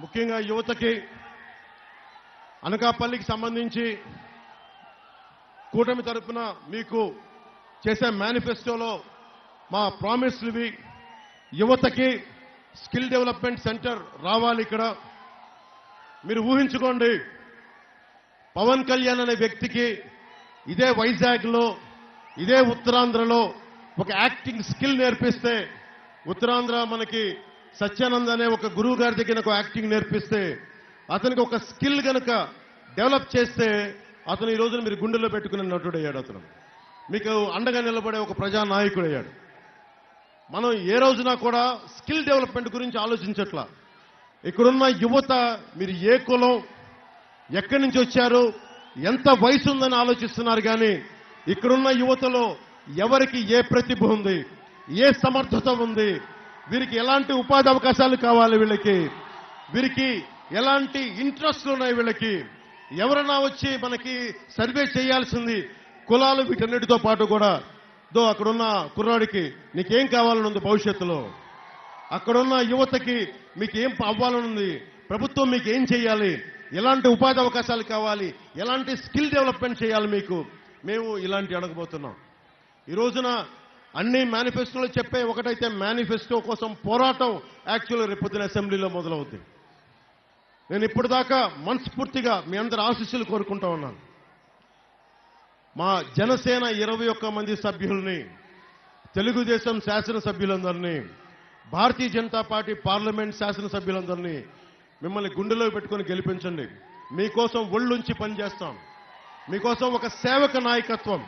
ముఖ్యంగా యువతకి అనకాపల్లికి సంబంధించి కూటమి తరపున మీకు చేసే మేనిఫెస్టోలో మా ప్రామిస్లు ఇవి యువతకి స్కిల్ డెవలప్మెంట్ సెంటర్ రావాలి ఇక్కడ. మీరు ఊహించుకోండి పవన్ కళ్యాణ్ అనే వ్యక్తికి ఇదే వైజాగ్లో ఇదే ఉత్తరాంధ్రలో ఒక యాక్టింగ్ స్కిల్ నేర్పిస్తే ఉత్తరాంధ్ర మనకి సత్యానంద్ అనే ఒక గురువు గారి దగ్గర ఒక యాక్టింగ్ నేర్పిస్తే అతనికి ఒక స్కిల్ కనుక డెవలప్ చేస్తే అతను ఈ రోజున మీరు గుండెల్లో పెట్టుకునే నటుడు అయ్యాడు అతను. మీకు అండగా నిలబడే ఒక ప్రజానాయకుడు అయ్యాడు మనం ఏ రోజున కూడా స్కిల్ డెవలప్మెంట్ గురించి ఆలోచించట్లా. ఇక్కడున్న యువత మీరు ఏ కులం ఎక్కడి నుంచి వచ్చారు ఎంత వయసు ఉందని ఆలోచిస్తున్నారు కానీ ఇక్కడున్న యువతలో ఎవరికి ఏ ప్రతిభ ఉంది ఏ సమర్థత ఉంది వీరికి ఎలాంటి ఉపాధి అవకాశాలు కావాలి వీళ్ళకి? వీరికి ఎలాంటి ఇంట్రెస్ట్లు ఉన్నాయి వీళ్ళకి? ఎవరన్నా వచ్చి మనకి సర్వే చేయాల్సింది కులాలు వీటన్నిటితో పాటు కూడా. దో అక్కడున్న కుర్రాడికి నీకేం కావాలని ఉంది భవిష్యత్తులో? అక్కడున్న యువతకి మీకు ఏం అవ్వాలని ఉంది? ప్రభుత్వం మీకు ఏం చేయాలి? ఎలాంటి ఉపాధి అవకాశాలు కావాలి? ఎలాంటి స్కిల్ డెవలప్మెంట్ చేయాలి మీకు? మేము ఇలాంటి అడగబోతున్నాం. ఈ రోజున అన్ని మేనిఫెస్టోలు చెప్పే ఒకటైతే మేనిఫెస్టో కోసం పోరాటం యాక్చువల్ రేపొద్దున అసెంబ్లీలో మొదలవుద్ది. నేను ఇప్పటిదాకా మనస్ఫూర్తిగా మీ అందరి ఆశీస్సులు కోరుకుంటా ఉన్నాను. మా జనసేన ఇరవై ఒక్క మంది సభ్యుల్ని తెలుగుదేశం శాసనసభ్యులందరినీ భారతీయ జనతా పార్టీ పార్లమెంట్ శాసనసభ్యులందరినీ మిమ్మల్ని గుండెలో పెట్టుకొని గెలిపించండి. మీకోసం ఒళ్ళుంచి పనిచేస్తాం. మీకోసం ఒక సేవక నాయకత్వం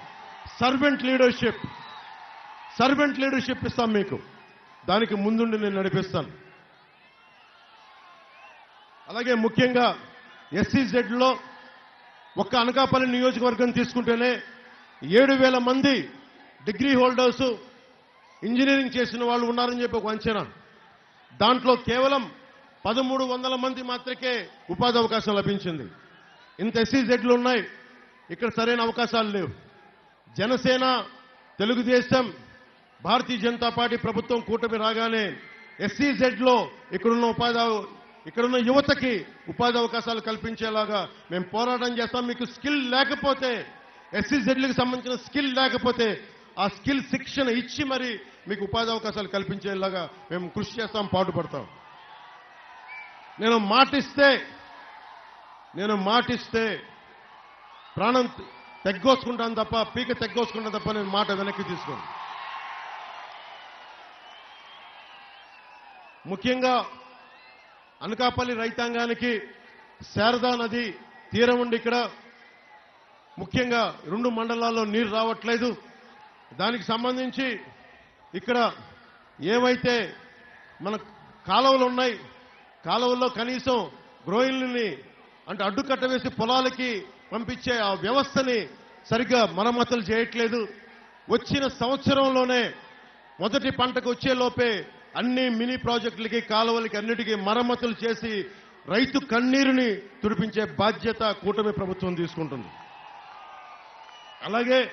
సర్వెంట్ లీడర్షిప్ సర్వెంట్ లీడర్షిప్ ఇస్తాం మీకు. దానికి ముందుండి నేను నడిపిస్తాను. అలాగే ముఖ్యంగా ఎస్సీజెడ్లో ఒక్క అనకాపల్లి నియోజకవర్గం తీసుకుంటేనే ఏడు వేల మంది డిగ్రీ హోల్డర్స్ ఇంజనీరింగ్ చేసిన వాళ్ళు ఉన్నారని చెప్పి ఒక అంచనా. దాంట్లో కేవలం పదమూడు వందల మంది మాత్రకే ఉపాధి అవకాశం లభించింది. ఇంత ఎస్సీజెడ్లు ఉన్నాయి. ఇక్కడ సరైన అవకాశాలు లేవు. జనసేన తెలుగుదేశం భారతీయ జనతా పార్టీ ప్రభుత్వం కూటమి రాగానే ఎస్సీజెడ్లో ఇక్కడున్న ఉపాధి ఇక్కడున్న యువతకి ఉపాధి అవకాశాలు కల్పించేలాగా మేము పోరాటం చేస్తాం. మీకు స్కిల్ లేకపోతే ఎస్సీజెడ్లకు సంబంధించిన స్కిల్ లేకపోతే ఆ స్కిల్ శిక్షణ ఇచ్చి మరి మీకు ఉపాధి అవకాశాలు కల్పించేలాగా మేము కృషి చేస్తాం పాటుపడతాం. నేను మాటిస్తే నేను మాటిస్తే ప్రాణం తెగ్గోసుకుంటాను తప్ప పీక తెగ్గోసుకుంటాను తప్ప నేను మాట వెనక్కి తీసుకోను. ముఖ్యంగా అనకాపల్లి రైతాంగానికి శారదా నది తీరం ఉండి ఇక్కడ ముఖ్యంగా రెండు మండలాల్లో నీరు రావట్లేదు. దానికి సంబంధించి ఇక్కడ ఏవైతే మన కాలువలు ఉన్నాయి కాలువల్లో కనీసం గ్రోయిల్ని అంటే అడ్డుకట్ట వేసి పొలాలకి పంపించే ఆ వ్యవస్థని సరిగ్గా మరమ్మతులు చేయట్లేదు. వచ్చిన సంవత్సరంలోనే మొదటి పంటకు వచ్చే లోపే అన్ని మినీ ప్రాజెక్టులకి కాలువలకి అన్నిటికీ మరమ్మతులు చేసి రైతు కన్నీరుని తుడిపించే బాధ్యత కూటమి ప్రభుత్వం తీసుకుంటుంది. అలాగే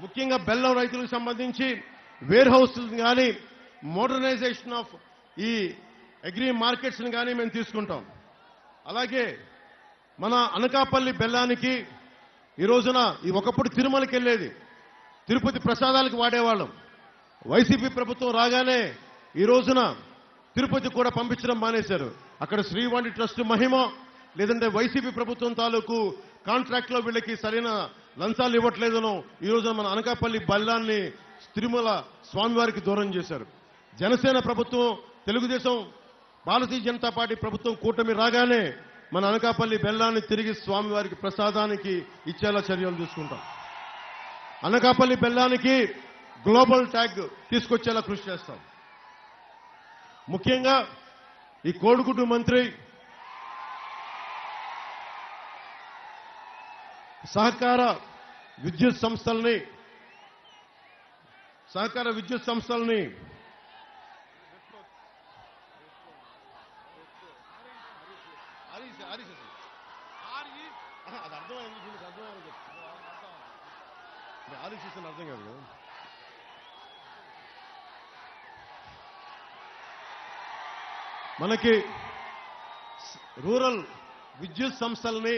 ముఖ్యంగా బెల్లం రైతులకు సంబంధించి వేర్ కానీ మోడర్నైజేషన్ ఆఫ్ ఈ అగ్రి మార్కెట్స్ కానీ మేము తీసుకుంటాం. అలాగే మన అనకాపల్లి బెల్లానికి ఈ రోజున ఈ ఒకప్పుడు తిరుమలకి వెళ్ళేది తిరుపతి ప్రసాదాలకు వాడేవాళ్ళం. వైసీపీ ప్రభుత్వం రాగానే ఈ రోజున తిరుపతి కూడా పంపించడం మానేశారు. అక్కడ శ్రీవాణి ట్రస్ట్ మహిమ లేదంటే వైసీపీ ప్రభుత్వం తాలూకు కాంట్రాక్ట్లో వీళ్ళకి సరైన లంచాలు ఇవ్వట్లేదనో ఈ రోజున మన అనకాపల్లి బల్లాన్ని తిరుమల స్వామివారికి దూరం చేశారు. జనసేన ప్రభుత్వం తెలుగుదేశం భారతీయ జనతా పార్టీ ప్రభుత్వం కూటమి రాగానే మన అనకాపల్లి బెల్లాన్ని తిరిగి స్వామివారికి ప్రసాదానికి ఇచ్చేలా చర్యలు తీసుకుంటాం. అనకాపల్లి బెల్లానికి గ్లోబల్ ట్యాగ్ తీసుకొచ్చేలా కృషి చేస్తాం. ముఖ్యంగా ఈ కోడిగుడ్డు మంత్రి సహకార విద్యుత్ సంస్థల్ని సహకార విద్యుత్ సంస్థల్ని అది అర్థమైంది దీనికి అర్థమైంది. ఆలోచిస్తున్న అర్థం కాదు కదా. మనకి రూరల్ విద్యుత్ సంస్థల్ని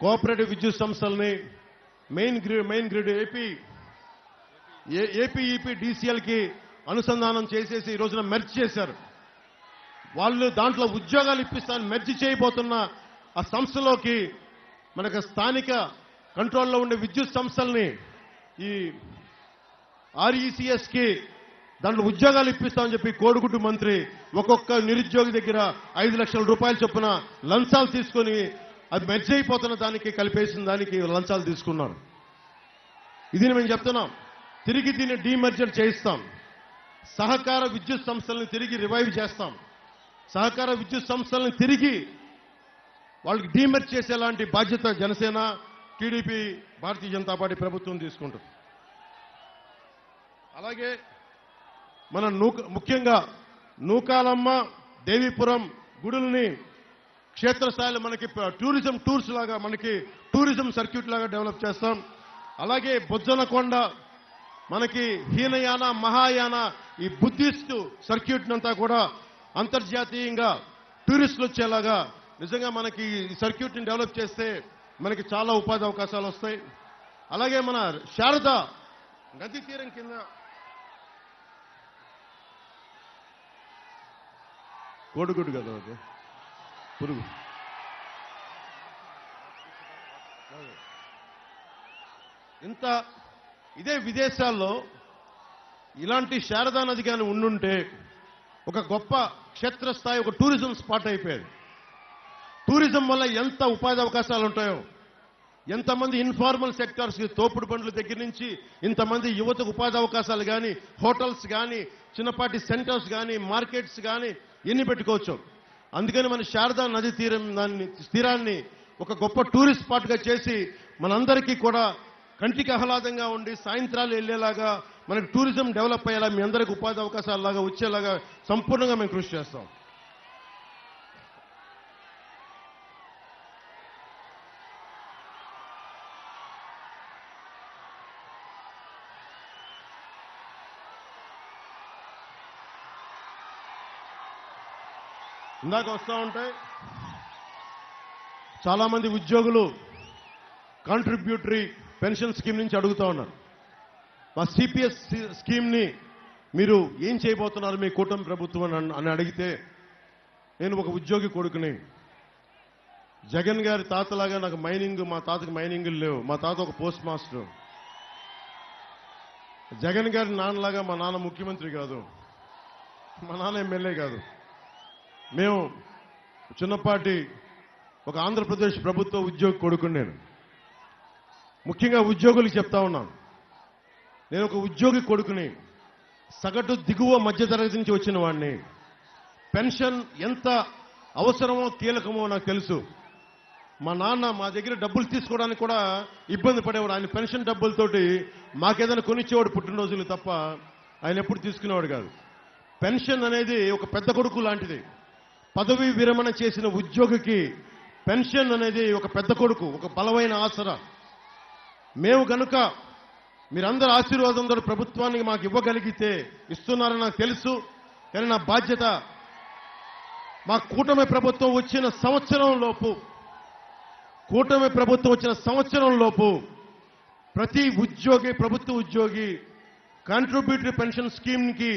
కోఆపరేటివ్ విద్యుత్ సంస్థల్ని main grid main grid AP APEP డీసీఎల్కి అనుసంధానం చేసేసి ఈ రోజున మెర్జ్ చేశారు. వాళ్ళు దాంట్లో ఉద్యోగాలు ఇప్పిస్తాను మెర్జ్ చేయబోతున్న ఆ సంస్థలోకి మనకు స్థానిక కంట్రోల్లో ఉండే విద్యుత్ సంస్థల్ని ఈ ఆర్ఈసీఎస్కి దాంట్లో ఉద్యోగాలు ఇప్పిస్తామని చెప్పి కోడిగుడ్డు మంత్రి ఒక్కొక్క నిరుద్యోగి దగ్గర ఐదు లక్షల రూపాయలు చొప్పున లంచాలు తీసుకొని అది మెర్జ్ అయిపోతున్న దానికి కలిపేసిన దానికి లంచాలు తీసుకున్నారు. ఇది మేము చెప్తున్నాం. తిరిగి దీన్ని డీమర్జర్ చేయిస్తాం. సహకార విద్యుత్ సంస్థలను తిరిగి రివైవ్ చేస్తాం. సహకార విద్యుత్ సంస్థలను తిరిగి వాళ్ళకి డీమర్జ్ చేసేలాంటి బాధ్యత జనసేన టీడీపీ భారతీయ జనతా పార్టీ ప్రభుత్వం తీసుకుంటుంది. అలాగే మన నూక ముఖ్యంగా నూకాలమ్మ దేవీపురం గుడుల్ని క్షేత్రస్థాయిలో మనకి టూరిజం టూర్స్ లాగా మనకి టూరిజం సర్క్యూట్ లాగా డెవలప్ చేస్తాం. అలాగే బొజ్జనకొండ మనకి హీనయాన మహాయాన ఈ బుద్ధిస్ట్ సర్క్యూట్ అంతా కూడా అంతర్జాతీయంగా టూరిస్టులు వచ్చేలాగా నిజంగా మనకి ఈ సర్క్యూట్ని డెవలప్ చేస్తే మనకి చాలా ఉపాధి అవకాశాలు వస్తాయి. అలాగే మన శారద నది తీరం కింద కోడిగుడ్డు కదా అది? పురుగు. ఇంత ఇదే విదేశాల్లో ఇలాంటి శారదా నది కానీ ఉండుంటే ఒక గొప్ప క్షేత్రస్థాయి ఒక టూరిజం స్పాట్ అయిపోయేది. టూరిజం వల్ల ఎంత ఉపాధి అవకాశాలు ఉంటాయో ఎంతమంది ఇన్ఫార్మల్ సెక్టార్స్ తోపుడు బండ్ల దగ్గర నుంచి ఇంతమంది యువతకు ఉపాధి అవకాశాలు కానీ హోటల్స్ కానీ చిన్నపాటి సెంటర్స్ కానీ మార్కెట్స్ కానీ ఎన్ని పెట్టుకోవచ్చు? అందుకని మన శారదా నది తీరం దాన్ని తీరాన్ని ఒక గొప్ప టూరిస్ట్ స్పాట్గా చేసి మనందరికీ కూడా కంటికి ఆహ్లాదంగా ఉండి సాయంత్రాలు వెళ్ళేలాగా మనకు టూరిజం డెవలప్ అయ్యేలా మీ అందరికి ఉపాధి అవకాశాలలాగా వచ్చేలాగా సంపూర్ణంగా మేము కృషి చేస్తాం. ఇందాక వస్తూ ఉంటాయి చాలామంది ఉద్యోగులు కాంట్రిబ్యూటరీ పెన్షన్ స్కీమ్ నుంచి అడుగుతా ఉన్నారు. మా సిపిఎస్ స్కీమ్ని మీరు ఏం చేయబోతున్నారు మీ కూటమి ప్రభుత్వం అని అని అడిగితే నేను ఒక ఉద్యోగి కొడుకుని జగన్ గారి తాతలాగా నాకు మైనింగ్ మా తాతకి మైనింగ్ లేవు. మా తాత ఒక పోస్ట్ మాస్టర్ జగన్ గారి నాన్నలాగా మా నాన్న ముఖ్యమంత్రి కాదు. మా నాన్న ఎమ్మెల్యే కాదు. మేము చిన్నపాటి ఒక ఆంధ్రప్రదేశ్ ప్రభుత్వ ఉద్యోగి కొడుకుని నేను. ముఖ్యంగా ఉద్యోగులకు చెప్తా ఉన్నాను. నేను ఒక ఉద్యోగి కొడుకుని సగటు దిగువ మధ్యతరగతి నుంచి వచ్చిన వాడిని పెన్షన్ ఎంత అవసరమో కీలకమో నాకు తెలుసు. మా నాన్న మా దగ్గర డబ్బులు తీసుకోవడానికి కూడా ఇబ్బంది పడేవాడు. ఆయన పెన్షన్ డబ్బులతోటి మాకేదైనా కొనిచ్చేవాడు పుట్టినరోజులు తప్ప ఆయన ఎప్పుడు తీసుకునేవాడు కాదు. పెన్షన్ అనేది ఒక పెద్ద కొడుకు లాంటిది. పదవి విరమణ చేసిన ఉద్యోగికి పెన్షన్ అనేది ఒక పెద్ద కొడుకు ఒక బలమైన ఆసరా. మేము కనుక మీరందరూ ఆశీర్వాదంతో ప్రభుత్వానికి మాకు ఇవ్వగలిగితే ఇస్తున్నారని నాకు తెలుసు. కానీ నా బాధ్యత మా కూటమి ప్రభుత్వం వచ్చిన సంవత్సరం లోపు కూటమి ప్రభుత్వం వచ్చిన సంవత్సరం లోపు ప్రతి ఉద్యోగి ప్రభుత్వ ఉద్యోగి కాంట్రిబ్యూటరీ పెన్షన్ స్కీమ్కి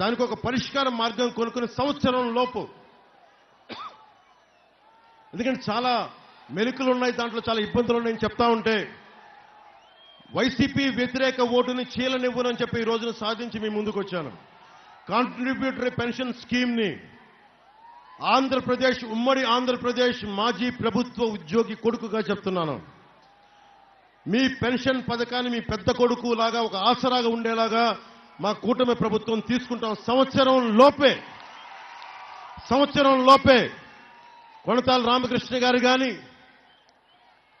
దానికి ఒక పరిష్కార మార్గం కొనుక్కునే సంవత్సరం లోపు ఎందుకంటే చాలా మెలుకులు ఉన్నాయి దాంట్లో చాలా ఇబ్బందులు ఉన్నాయని చెప్తా ఉంటే వైసీపీ వ్యతిరేక ఓటుని చీలనివ్వనని చెప్పి ఈ రోజున సాధించి మీ ముందుకు వచ్చాను. కాంట్రిబ్యూటరీ పెన్షన్ స్కీమ్ని ఆంధ్రప్రదేశ్ ఉమ్మడి ఆంధ్రప్రదేశ్ మాజీ ప్రభుత్వ ఉద్యోగి కొడుకుగా చెప్తున్నాను. మీ పెన్షన్ పథకాన్ని మీ పెద్ద కొడుకు లాగా ఒక ఆసరాగా ఉండేలాగా మా కూటమి ప్రభుత్వం తీసుకుంటాం. సంవత్సరం లోపే సంవత్సరం లోపే కొనతాల రామకృష్ణ గారు కానీ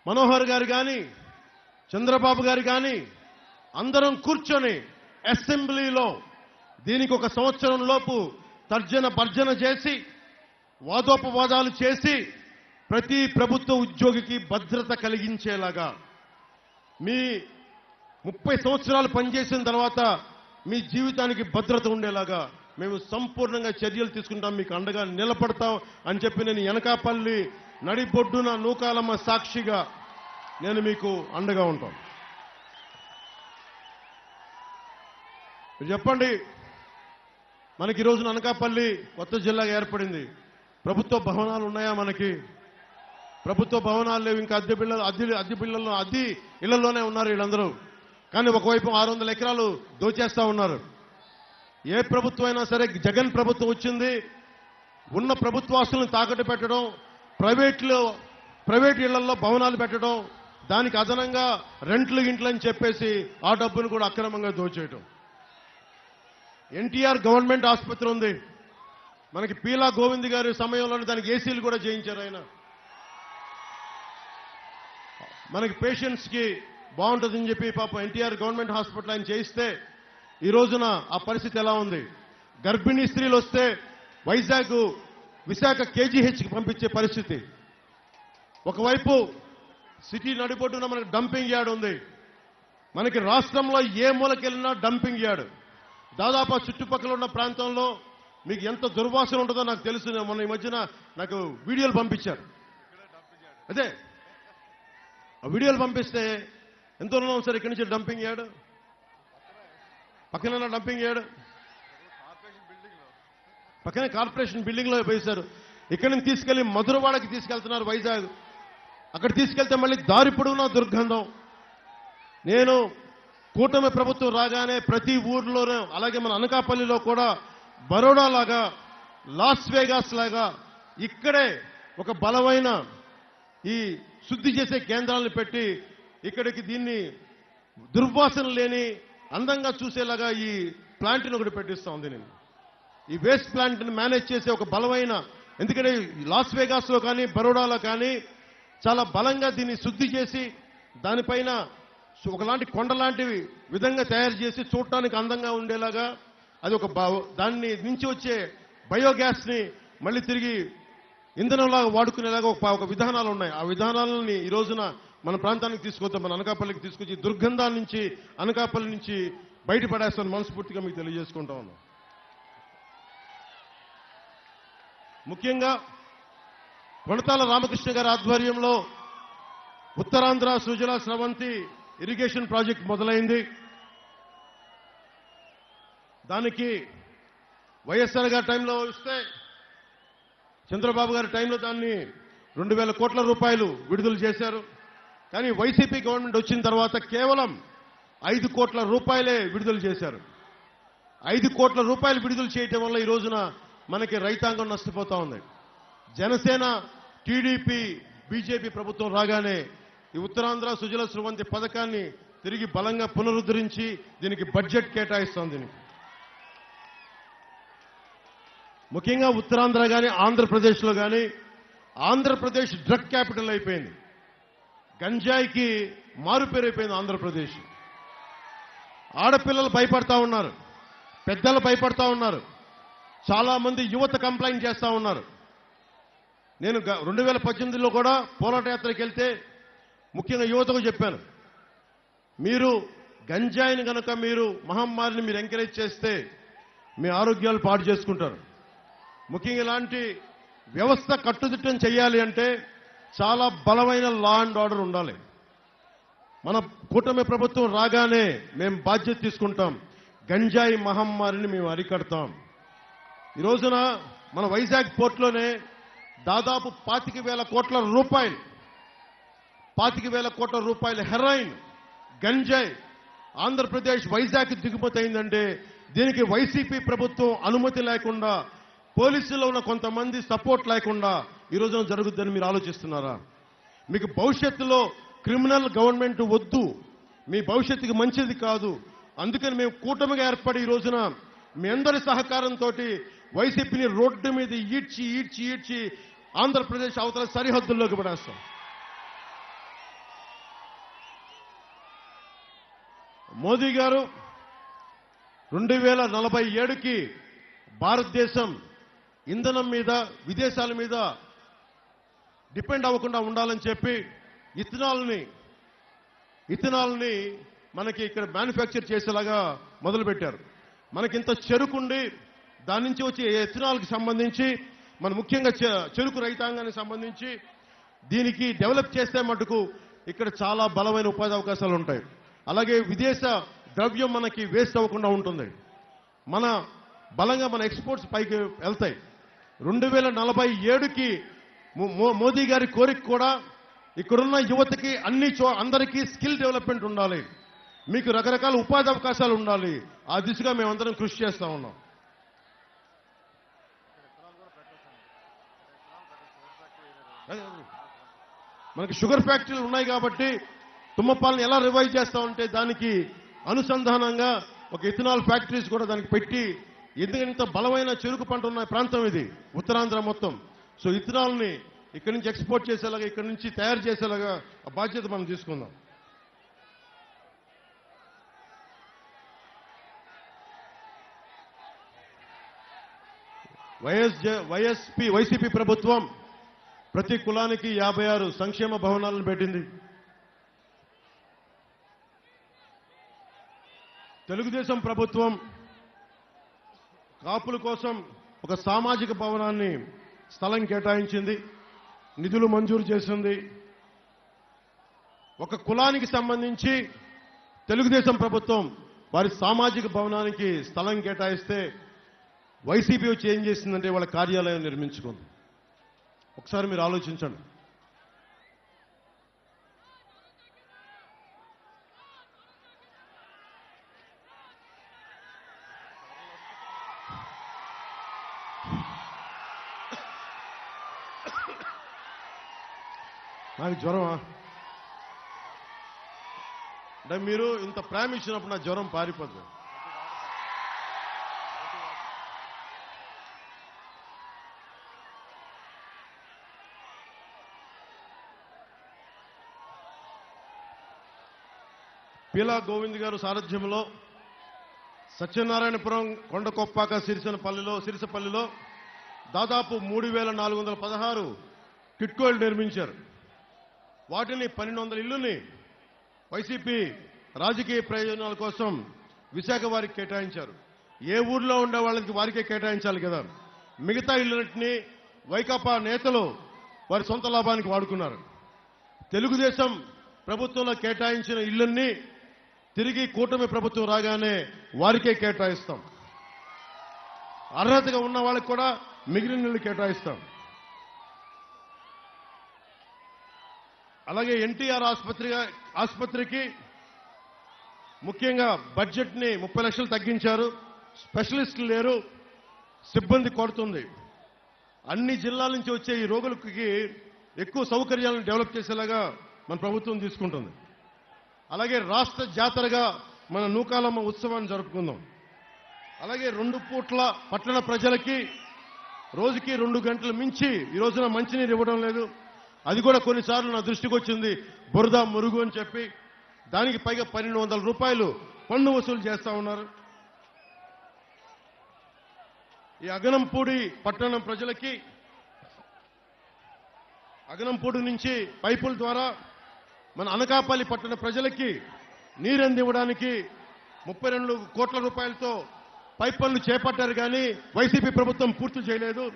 మనోహర్ గారు కానీ చంద్రబాబు గారు కానీ అందరం కూర్చొని అసెంబ్లీలో దీనికి ఒక సంవత్సరం లోపు తర్జన భర్జన చేసి వాదోపవాదాలు చేసి ప్రతి ప్రభుత్వ ఉద్యోగికి భద్రత కలిగించేలాగా మీ ముప్పై సంవత్సరాలు పనిచేసిన తర్వాత మీ జీవితానికి భద్రత ఉండేలాగా మేము సంపూర్ణంగా చర్యలు తీసుకుంటాం మీకు అండగా నిలబడతాం అని చెప్పి నేను ఎనకాపల్లి నడిబొడ్డున నూకాలమ్మ సాక్షిగా నేను మీకు అండగా ఉంటాం. మీరు చెప్పండి మనకి ఈరోజు అనకాపల్లి కొత్త జిల్లాగా ఏర్పడింది. ప్రభుత్వ భవనాలు ఉన్నాయా మనకి? ప్రభుత్వ భవనాలు లేవు ఇంకా అద్దె పిల్లలు అద్దె అద్దె పిల్లల్లో అద్దె ఇళ్ళలోనే ఉన్నారు వీళ్ళందరూ. కానీ ఒకవైపు ఆరు వందల ఎకరాలు దోచేస్తా ఉన్నారు. ఏ ప్రభుత్వం అయినా సరే జగన్ ప్రభుత్వం వచ్చింది ఉన్న ప్రభుత్వాస్తులను తాకట్టు పెట్టడం ప్రైవేట్లో ప్రైవేట్ ఇళ్ళలో భవనాలు పెట్టడం దానికి అదనంగా రెంట్లు గింట్లు అని చెప్పేసి ఆ డబ్బును కూడా అక్రమంగా దోచేయటం. ఎన్టీఆర్ గవర్నమెంట్ ఆసుపత్రి ఉంది. మనకి పీలా గోవింద్ గారి సమయంలోనే దానికి ఏసీలు కూడా చేయించారు ఆయన. మనకి పేషెంట్స్కి బాగుంటుందని చెప్పి పాపం ఎన్టీఆర్ గవర్నమెంట్ హాస్పిటల్ ఆయన చేయిస్తే ఈ రోజున ఆ పరిస్థితి ఎలా ఉంది? గర్భిణీ స్త్రీలు వస్తే వైజాగ్ విశాఖ కేజీహెచ్కి పంపించే పరిస్థితి. ఒకవైపు సిటీ నడిబొడ్డున మనకి డంపింగ్ యార్డ్ ఉంది. మనకి రాష్ట్రంలో ఏ మూలకెళ్ళినా డంపింగ్ యార్డ్. దాదాపు ఆ చుట్టుపక్కల ఉన్న ప్రాంతంలో మీకు ఎంత దుర్వాసన ఉంటుందో నాకు తెలుసు. మొన్న ఈ మధ్యన నాకు వీడియోలు పంపించారు. అదే ఆ వీడియోలు పంపిస్తే ఎంత ఉన్నాం సార్ ఇక్కడి నుంచి డంపింగ్ యార్డ్. పక్కన డంపింగ్ చేయడు పక్కనే కార్పొరేషన్ బిల్డింగ్లో వేశారు ఇక్కడి నుంచి తీసుకెళ్ళి మధురవాడకి తీసుకెళ్తున్నారు వైజాగ్. అక్కడ తీసుకెళ్తే మళ్ళీ దారి పొడవునా దుర్గంధం. నేను కూటమి ప్రభుత్వం రాగానే ప్రతి ఊర్లోనూ అలాగే మన అనకాపల్లిలో కూడా బరోడా లాగా లాస్ వేగాస్ లాగా ఇక్కడే ఒక బలమైన ఈ శుద్ధి చేసే కేంద్రాలను పెట్టి ఇక్కడికి దీన్ని దుర్వాసన లేని అందంగా చూసేలాగా ఈ ప్లాంట్ని ఒకటి పెట్టిస్తా ఉంది నేను. ఈ వేస్ట్ ప్లాంట్ని మేనేజ్ చేసే ఒక బలమైన ఎందుకంటే లాస్ వేగాస్లో కానీ బరోడాలో కానీ చాలా బలంగా దీన్ని శుద్ధి చేసి దానిపైన ఒకలాంటి కొండలాంటి విధంగా తయారు చేసి చూడటానికి అందంగా ఉండేలాగా అది ఒక బా- దాన్ని నుంచి వచ్చే బయోగ్యాస్ని మళ్ళీ తిరిగి ఇంధనంలాగా వాడుకునేలాగా ఒక ఒక విధానాలు ఉన్నాయి. ఆ విధానాలని ఈ రోజున మన ప్రాంతానికి తీసుకొద్దాం మన అనకాపల్లికి తీసుకొచ్చి దుర్గంధాల నుంచి అనకాపల్లి నుంచి బయటపడేస్తాను మనస్ఫూర్తిగా మీకు తెలియజేసుకుంటా ఉన్నాం. ముఖ్యంగా కొణతాల రామకృష్ణ గారి ఆధ్వర్యంలో ఉత్తరాంధ్ర సుజల స్రవంతి ఇరిగేషన్ ప్రాజెక్ట్ మొదలైంది. దానికి వైఎస్ఆర్ గారి టైంలో ఇస్తే చంద్రబాబు గారి టైంలో దాన్ని రెండు వేల కోట్ల రూపాయలు విడుదల చేశారు. కానీ వైసీపీ గవర్నమెంట్ వచ్చిన తర్వాత కేవలం ఐదు కోట్ల రూపాయలే విడుదల చేశారు. ఐదు కోట్ల రూపాయలు విడుదల చేయటం వల్ల ఈ రోజున మనకి రైతాంగం నష్టపోతా ఉంది. జనసేన టీడీపీ బీజేపీ ప్రభుత్వం రాగానే ఈ ఉత్తరాంధ్ర సుజల స్రవంతి పథకాన్ని తిరిగి బలంగా పునరుద్ధరించి దీనికి బడ్జెట్ కేటాయిస్తాం దీనికి. ముఖ్యంగా ఉత్తరాంధ్ర కానీ ఆంధ్రప్రదేశ్లో కానీ ఆంధ్రప్రదేశ్ డ్రగ్ క్యాపిటల్ అయిపోయింది. గంజాయికి మారుపేరైపోయింది ఆంధ్రప్రదేశ్. ఆడపిల్లలు భయపడతా ఉన్నారు. పెద్దలు భయపడతా ఉన్నారు. చాలామంది యువత కంప్లైంట్ చేస్తూ ఉన్నారు. నేను రెండు వేల పద్దెనిమిదిలో కూడా పోరాట యాత్రకి వెళ్తే ముఖ్యంగా యువతకు చెప్పాను. మీరు గంజాయిని కనుక మీరు మహమ్మారిని మీరు ఎంకరేజ్ చేస్తే మీ ఆరోగ్యాలు పాడు చేసుకుంటారు. ముఖ్యంగా ఇలాంటి వ్యవస్థ కట్టుదిట్టం చేయాలి అంటే చాలా బలమైన లా అండ్ ఆర్డర్ ఉండాలి. మన కూటమి ప్రభుత్వం రాగానే మేము బాధ్యత తీసుకుంటాం. గంజాయి మహమ్మారిని మేము అరికడతాం. ఈ రోజున మన వైజాగ్ పోర్ట్లోనే దాదాపు పాతిక వేల కోట్ల రూపాయలు పాతిక వేల కోట్ల రూపాయల హెరాయిన్ గంజాయి ఆంధ్రప్రదేశ్ వైజాగ్ దిగుమతి అయిందంటే దీనికి వైసీపీ ప్రభుత్వం అనుమతి లేకుండా పోలీసులో ఉన్న కొంతమంది సపోర్ట్ లేకుండా ఈ రోజున జరుగుద్దని మీరు ఆలోచిస్తున్నారా? మీకు భవిష్యత్తులో క్రిమినల్ గవర్నమెంట్ వద్దు. మీ భవిష్యత్తుకి మంచిది కాదు. అందుకని మేము కూటమిగా ఏర్పడి ఈ రోజున మీ అందరి సహకారంతో వైసీపీని రోడ్డు మీద ఈడ్చి ఈడ్చి ఈడ్చి ఆంధ్రప్రదేశ్ అవతల సరిహద్దుల్లోకి పడేస్తాం. మోదీ గారు రెండు వేల నలభై ఏడుకి భారతదేశం ఇంధనం మీద విదేశాల మీద డిపెండ్ అవ్వకుండా ఉండాలని చెప్పి ఇథనాల్ని ఇథనాల్ని మనకి ఇక్కడ మ్యానుఫ్యాక్చర్ చేసేలాగా మొదలుపెట్టారు. మనకింత చెరుకుండి దాని నుంచి వచ్చే ఎథనాల్కి సంబంధించి మన ముఖ్యంగా చె- చెరుకు రైతాంగానికి సంబంధించి దీనికి డెవలప్ చేస్తే మటుకు ఇక్కడ చాలా బలమైన ఉపాధి అవకాశాలు ఉంటాయి. అలాగే విదేశ ద్రవ్యం మనకి వేస్ట్ అవ్వకుండా ఉంటుంది. మన బలంగా మన ఎక్స్పోర్ట్స్ పైకి వెళ్తాయి. రెండు వేల నలభై ఏడుకి మోదీ గారి కోరిక కూడా ఇక్కడున్న యువతకి అన్ని చో అందరికీ స్కిల్ డెవలప్మెంట్ ఉండాలి. మీకు రకరకాల ఉపాధి అవకాశాలు ఉండాలి. ఆ దిశగా మేమందరం కృషి చేస్తా ఉన్నాం. మనకి షుగర్ ఫ్యాక్టరీలు ఉన్నాయి కాబట్టి తుమ్మపాలను ఎలా రివైవ్ చేస్తామంటే దానికి అనుసంధానంగా ఒక ఇథనాల్ ఫ్యాక్టరీస్ కూడా దానికి పెట్టి ఎందుకంటే బలమైన చెరుకు పంట ఉన్న ప్రాంతం ఇది ఉత్తరాంధ్ర మొత్తం. సో ఇథనాల్ని ఇక్కడి నుంచి ఎక్స్పోర్ట్ చేసేలాగా ఇక్కడి నుంచి తయారు చేసేలాగా ఆ బాధ్యత మనం తీసుకుందాం. వైఎస్ జ- వైసీపీ ప్రభుత్వం ప్రతి కులానికి యాభై ఆరు సంక్షేమ భవనాలను పెట్టింది. తెలుగుదేశం ప్రభుత్వం కాపుల కోసం ఒక సామాజిక భవనాన్ని స్థలం కేటాయించింది నిధులు మంజూరు చేసింది. ఒక కులానికి సంబంధించి తెలుగుదేశం ప్రభుత్వం వారి సామాజిక భవనానికి స్థలం కేటాయిస్తే వైసీపీ వచ్చి ఏం చేసిందంటే వాళ్ళ కార్యాలయం నిర్మించుకుంది. ఒకసారి మీరు ఆలోచించండి. నాకు జ్వరమా? అంటే మీరు ఇంత ప్రేమ ఇచ్చినప్పుడు నా జ్వరం పారిపోతుంది పీలా గోవింద్ గారు సారథ్యంలో సత్యనారాయణపురం కొండకొప్పాక సిరిసనపల్లిలో సిరిసపల్లిలో దాదాపు మూడు వేల నాలుగు వందల పదహారు కిట్కోలు నిర్మించారు. వాటిని పన్నెండు వందల ఇల్లుని వైసీపీ రాజకీయ ప్రయోజనాల కోసం విశాఖ వారికి కేటాయించారు. ఏ ఊర్లో ఉండే వాళ్ళకి వారికే కేటాయించాలి కదా. మిగతా ఇళ్ళన్నింటినీ వైకాపా నేతలు వారి సొంత లాభానికి వాడుకున్నారు. తెలుగుదేశం ప్రభుత్వంలో కేటాయించిన ఇళ్ళన్నీ తిరిగి కూటమి ప్రభుత్వం రాగానే వారికే కేటాయిస్తాం. అర్హతగా ఉన్న వాళ్ళకి కూడా మిగిలిన ఇళ్ళు కేటాయిస్తాం. అలాగే ఎన్టీఆర్ ఆసుపత్రి ఆసుపత్రికి ముఖ్యంగా బడ్జెట్ని ముప్పై లక్షలు తగ్గించారు. స్పెషలిస్టులు లేరు. సిబ్బంది కొడుతుంది అన్ని జిల్లాల నుంచి వచ్చే ఈ రోగులకి ఎక్కువ సౌకర్యాలను డెవలప్ చేసేలాగా మన ప్రభుత్వం తీసుకుంటుంది. అలాగే రాష్ట్ర జాతరగా మన నూకాలమ్మ ఉత్సవాన్ని జరుపుకుందాం. అలాగే రెండు పూట్ల పట్టణ ప్రజలకి రోజుకి రెండు గంటలు మించి ఈ రోజున మంచినీరు ఇవ్వడం లేదు. అది కూడా కొన్నిసార్లు నా దృష్టికి వచ్చింది. బురద మురుగు అని చెప్పి. దానికి పైగా పన్నెండు వందల రూపాయలు పన్ను వసూలు చేస్తా ఉన్నారు. ఈ అగనంపూడి పట్టణం ప్రజలకి అగనంపూడి నుంచి పైపుల ద్వారా మన అనకాపల్లి పట్టణ ప్రజలకి నీరందివ్వడానికి ముప్పై రెండు కోట్ల రూపాయలతో పైప్ పనులు చేపట్టారు కానీ వైసీపీ ప్రభుత్వం పూర్తి చేయలేదు.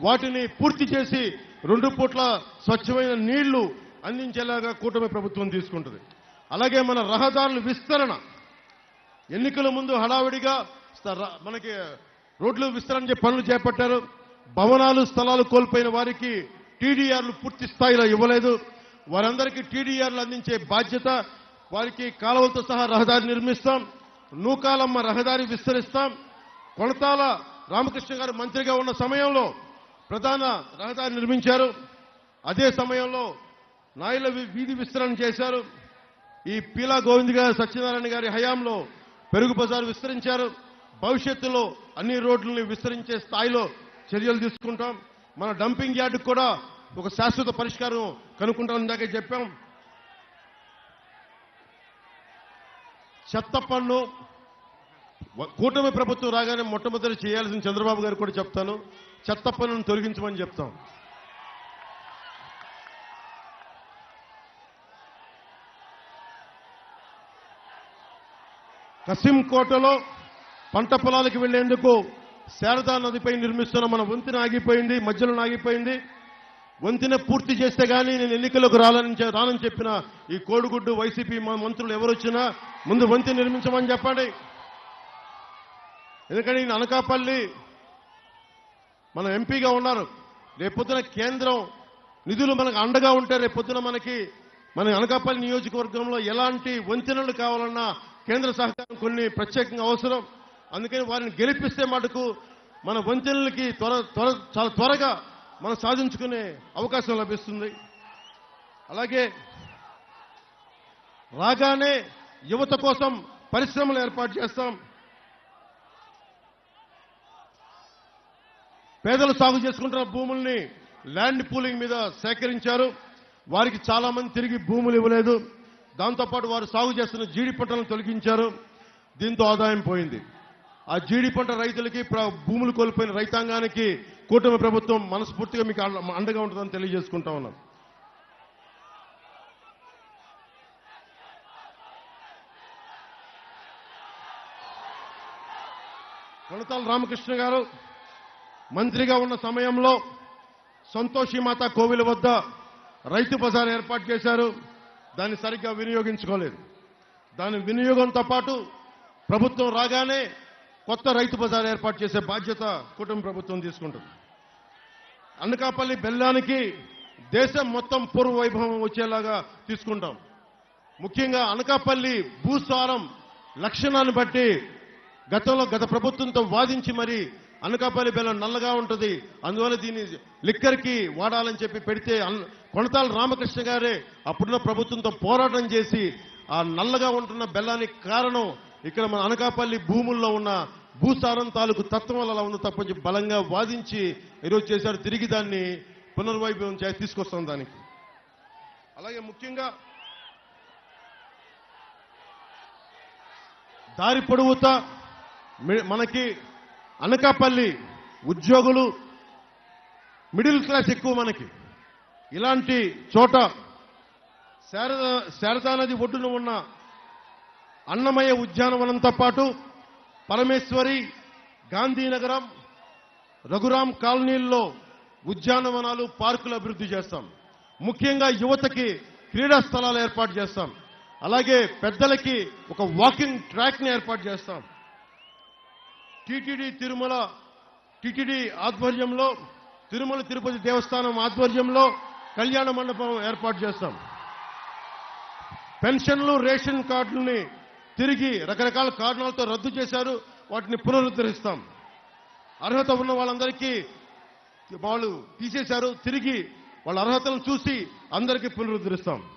వాటిని పూర్తి చేసి రెండు పూట్ల స్వచ్ఛమైన నీళ్ళు అందించేలాగా కూటమి ప్రభుత్వం తీసుకుంటుంది. అలాగే మన రహదారుల విస్తరణ. ఎన్నికల ముందు హడావిడిగా మనకి రోడ్లు విస్తరణ పనులు చేపట్టారు. భవనాలు స్థలాలు కోల్పోయిన వారికి టీడీఆర్లు పూర్తి స్థాయిలో ఇవ్వలేదు. వారందరికీ టీడీఆర్లు అందించే బాధ్యత వారికి కాలువలతో సహా రహదారి నిర్మిస్తాం. నూకాలమ్మ రహదారి విస్తరిస్తాం. కొనతాల రామకృష్ణ గారు మంత్రిగా ఉన్న సమయంలో ప్రధాన రహదారి నిర్మించారు. అదే సమయంలో నాయుల వీధి విస్తరణ చేశారు. ఈ పీలా గోవింద్ గారు సత్యనారాయణ గారి హయాంలో పెరుగు బజార్ విస్తరించారు. భవిష్యత్తులో అన్ని రోడ్లని విస్తరించే స్థాయిలో చర్యలు తీసుకుంటాం. మన డంపింగ్ యార్డుకు కూడా ఒక శాశ్వత పరిష్కారం కనుక్కుంటాం ఇందాకే చెప్పాం. చెత్త పన్ను కూటమి ప్రభుత్వం రాగానే మొట్టమొదటి చేయాల్సిన చంద్రబాబు గారు కూడా చెప్తాను. చెత్త పనులను తొలగించమని చెప్తాం. కసింకోటలో పంట పొలాలకు వెళ్ళేందుకు శారదా నదిపై నిర్మిస్తున్న మన వంతెన ఆగిపోయింది మధ్యలో ఆగిపోయింది. వంతెన పూర్తి చేస్తే కానీ నేను ఎన్నికలకు రాలని రానని చెప్పిన ఈ కోడిగుడ్డు వైసీపీ మంత్రులు ఎవరు వచ్చినా ముందు వంతెన నిర్మించమని చెప్పండి. ఎందుకంటే ఈయన అనకాపల్లి మన ఎంపీగా ఉన్నారు. రేపొద్దున కేంద్రం నిధులు మనకు అండగా ఉంటే రేపొద్దున మనకి మన అనకాపల్లి నియోజకవర్గంలో ఎలాంటి వంతెనలు కావాలన్నా కేంద్ర సహకారం కొన్ని ప్రత్యేకంగా అవసరం. అందుకని వారిని గెలిపిస్తే మటుకు మన వంతెనలకి త్వర త్వర చాలా త్వరగా మనం సాధించుకునే అవకాశం లభిస్తుంది. అలాగే రాగానే యువత కోసం పరిశ్రమలు ఏర్పాటు చేస్తాం. పేదలు సాగు చేసుకుంటున్న భూముల్ని ల్యాండ్ పూలింగ్ మీద సేకరించారు. వారికి చాలా మంది తిరిగి భూములు ఇవ్వలేదు. దాంతోపాటు వారు సాగు చేస్తున్న జీడి పంటలను తొలగించారు. దీంతో ఆదాయం పోయింది. ఆ జీడి పంట రైతులకి భూములు కోల్పోయిన రైతాంగానికి కూటమి ప్రభుత్వం మనస్ఫూర్తిగా మీకు అండ- అండగా ఉంటుందని తెలియజేసుకుంటా ఉన్నాం. కొనతాల రామకృష్ణ గారు మంత్రిగా ఉన్న సమయంలో సంతోషి మాత కోవిల వద్ద రైతు బజార్ ఏర్పాటు చేశారు. దాన్ని సరిగ్గా వినియోగించుకోలేదు. దాని వినియోగంతో పాటు ప్రభుత్వం రాగానే కొత్త రైతు బజార్ ఏర్పాటు చేసే బాధ్యత కుటుంబ ప్రభుత్వం తీసుకుంటుంది. అనకాపల్లి బెల్లానికి దేశం మొత్తం పూర్వ వైభవం వచ్చేలాగా తీసుకుంటాం. ముఖ్యంగా అనకాపల్లి భూసారం లక్షణాన్ని బట్టి గతంలో గత ప్రభుత్వంతో వాదించి మరి అనకాపల్లి బెల్లం నల్లగా ఉంటుంది. అందువల్ల దీన్ని లిక్కర్కి వాడాలని చెప్పి పెడితే అన్- కొనతాల రామకృష్ణ గారే అప్పుడున్న ప్రభుత్వంతో పోరాటం చేసి ఆ నల్లగా ఉంటున్న బెల్లానికి కారణం ఇక్కడ మన అనకాపల్లి భూముల్లో ఉన్న భూసారం తాలూకు తత్వం వల్ల అలా ఉంది తప్పని బలంగా వాదించి ఈరోజు చేశారు. తిరిగి దాన్ని పునర్వైభవం చేసి తీసుకొస్తాం దానికి. అలాగే ముఖ్యంగా దారి పొడవుతా మనకి అనకాపల్లి ఉద్యోగులు మిడిల్ క్లాస్ ఎక్కువ మనకి. ఇలాంటి చోట శారద శారదా నది ఒడ్డున ఉన్న అన్నమయ్య ఉద్యానవనంతో పాటు పరమేశ్వరి గాంధీనగరం రఘురాం కాలనీల్లో ఉద్యానవనాలు పార్కులు అభివృద్ధి చేస్తాం. ముఖ్యంగా యువతకి క్రీడా స్థలాలు ఏర్పాటు చేస్తాం. అలాగే పెద్దలకి ఒక వాకింగ్ ట్రాక్ని ఏర్పాటు చేస్తాం. టిటిడి తిరుమల టిటిడి ఆధ్వర్యంలో తిరుమల తిరుపతి దేవస్థానం ఆధ్వర్యంలో కళ్యాణ మండపం ఏర్పాటు చేస్తాం. పెన్షన్లు రేషన్ కార్డుల్ని తిరిగి రకరకాల కారణాలతో రద్దు చేశారు. వాటిని పునరుద్ధరిస్తాం. అర్హత ఉన్న వాళ్ళందరికీ వాళ్ళు తీసేశారు. తిరిగి వాళ్ళ అర్హతలను చూసి అందరికీ పునరుద్ధరిస్తాం.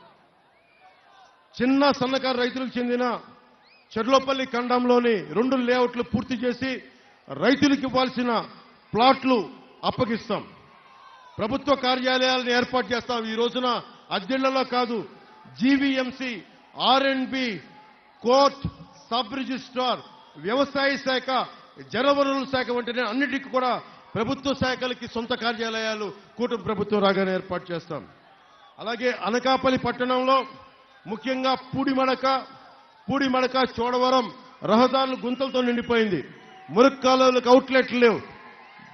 చిన్న సన్నకారు రైతులకు చెందిన చెర్లోపల్లి ఖండంలోని రెండు లేఅవుట్లు పూర్తి చేసి రైతులకు ఇవ్వాల్సిన ప్లాట్లు అప్పగిస్తాం. ప్రభుత్వ కార్యాలయాలను ఏర్పాటు చేస్తాం. ఈ రోజున అద్దెళ్ళలో కాదు GVMC R court sub registrar వ్యవసాయ శాఖ జలవనరుల శాఖ వంటి అన్నిటికీ కూడా ప్రభుత్వ శాఖలకి సొంత కార్యాలయాలు కూటమి ప్రభుత్వం రాగానే ఏర్పాటు చేస్తాం. అలాగే అనకాపల్లి పట్టణంలో ముఖ్యంగా పూడిమడక పూడిమడక చోడవరం రహదారులు గుంతలతో నిండిపోయింది. మురుక్కాలువలకు అవుట్లెట్లు లేవు.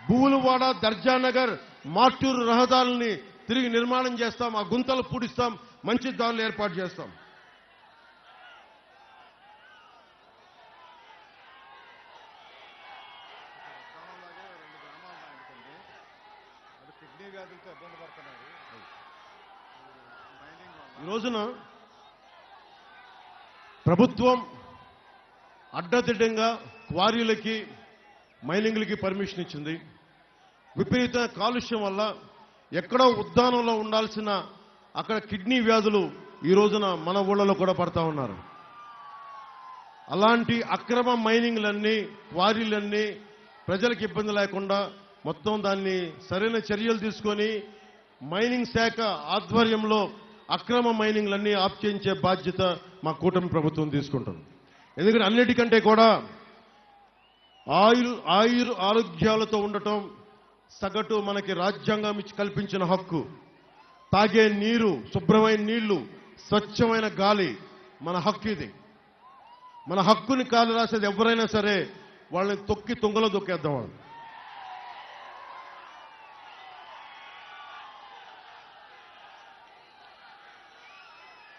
భూలువాడ దర్జానగర్ మార్టూరు రహదారుల్ని తిరిగి నిర్మాణం చేస్తాం. ఆ గుంతలు పూడిస్తాం. మంచి దారులు ఏర్పాటు చేస్తాం. ఈ రోజున గ్రామాలు అనుకోండి అది కిడ్నీ వ్యాధులతో ఇబ్బంది పడుతున్నారు మైనింగ్ వల్ల ఈ రోజున ప్రభుత్వం అడ్డదిడ్డంగా క్వారీలకి మైనింగ్లకి పర్మిషన్ ఇచ్చింది. విపరీత కాలుష్యం వల్ల ఎక్కడో ఉద్దానంలో ఉండాల్సిన అక్కడ కిడ్నీ వ్యాధులు ఈ రోజున మన ఊళ్ళలో కూడా పడతా ఉన్నారు. అలాంటి అక్రమ మైనింగ్లన్నీ క్వారీలన్నీ ప్రజలకు ఇబ్బంది లేకుండా మొత్తం దాన్ని సరైన చర్యలు తీసుకొని మైనింగ్ శాఖ ఆధ్వర్యంలో అక్రమ మైనింగ్లన్నీ ఆప్ చేయించే బాధ్యత మా కూటమి ప్రభుత్వం తీసుకుంటుంది. ఎందుకంటే అన్నిటికంటే కూడా ఆయుర్ ఆయుర్ ఆరోగ్యాలతో ఉండటం సగటు మనకి రాజ్యాంగం ఇచ్చి కల్పించిన హక్కు. తాగే నీరు శుభ్రమైన నీళ్ళు స్వచ్ఛమైన గాలి మన హక్కు ఇది. మన హక్కుని కాలు రాసేది ఎవరైనా సరే వాళ్ళని తొక్కి తుంగలో దొక్కేద్దాం వాళ్ళు.